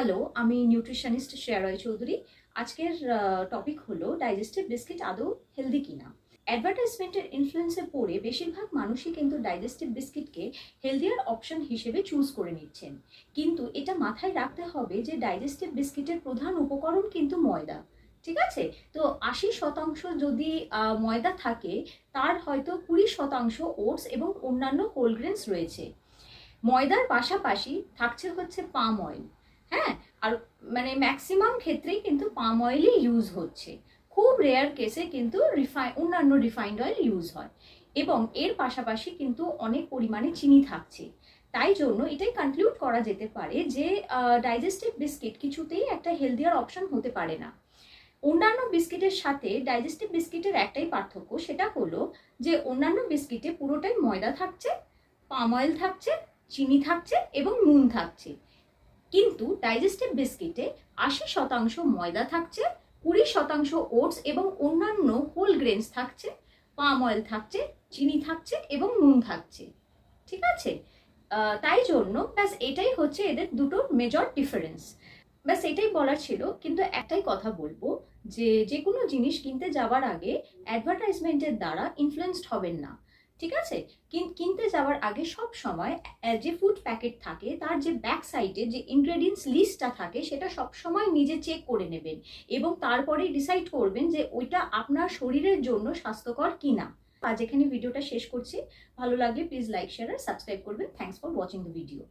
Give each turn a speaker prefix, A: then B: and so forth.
A: Hello আমি nutritionist Shreya রয় চৌধুরী। আজকের topic হলো ডাইজেস্টিভ বিস্কিট আদৌ হেলদি কিনা। অ্যাডভার্টাইজমেন্টের ইনফ্লুয়েন্সে পড়ে বেশিরভাগ মানুষই কিন্তু ডাইজেস্টিভ বিস্কিটকে হেলদিয়ার অপশন হিসেবে চুজ করে নিচ্ছেন। কিন্তু এটা মাথায় রাখতে হবে যে ডাইজেস্টিভ বিস্কিটের প্রধান উপকরণ কিন্তু ময়দা। ঠিক আছে? তো আশি শতাংশ যদি ময়দা থাকে, তার হয়তো কুড়ি শতাংশ ওটস এবং অন্যান্য কোল্ডগ্রেন্স রয়েছে। ময়দার পাশাপাশি থাকছে হচ্ছে পাম অয়েল। হ্যাঁ আর মানে ম্যাক্সিমাম ক্ষেত্রেই কিন্তু পাম অয়েলই ইউজ হচ্ছে। খুব রেয়ার কেসে কিন্তু রিফাই অন্যান্য রিফাইন্ড অয়েল ইউজ হয়। এবং এর পাশাপাশি কিন্তু অনেক পরিমাণে চিনি থাকছে। তাই জন্য এটাই কনক্লুড করা যেতে পারে যে ডাইজেস্টিভ বিস্কিট কিছুতেই একটা হেলদিয়ার অপশন হতে পারে না। অন্যান্য বিস্কিটের সাথে ডাইজেস্টিভ বিস্কিটের একটাই পার্থক্য সেটা হলো যে, অন্যান্য বিস্কিটে পুরোটাই ময়দা থাকছে পাম অয়েল থাকছে, চিনি থাকছে এবং নুন থাকছে। কিন্তু ডাইজেস্টিভ বিস্কিটে আশি শতাংশ ময়দা থাকছে, কুড়ি শতাংশ ওটস এবং অন্যান্য হোল গ্রেনস থাকছে পাম অয়েল থাকছে, চিনি থাকছে এবং নুন থাকছে। ঠিক আছে? তাই জন্য ব্যাস এটাই হচ্ছে এদের দুটোর মেজর ডিফারেন্স ব্যাস এটাই বলার ছিল, কিন্তু একটাই কথা বলব, যে যে কোনো জিনিস কিনতে যাওয়ার আগে অ্যাডভার্টাইজমেন্টের দ্বারা ইনফ্লুয়েসড হবেন না। ঠিক আছে? কিনতে যাওয়ার আগে সব সময় যে ফুড প্যাকেট থাকে, তার যে ব্যাক সাইডে যে ইনগ্রেডিয়েন্টস লিস্টটা থাকে, সেটা সব সময় নিজে চেক করে নেবেন এবং তারপরে ডিসাইড করবেন যে ওইটা আপনার শরীরের জন্য স্বাস্থ্যকর কিনা। আজ এখানে ভিডিওটা শেষ করছি। ভালো লাগলে প্লিজ লাইক শেয়ার আর সাবস্ক্রাইব করবেন। Thanks for watching the video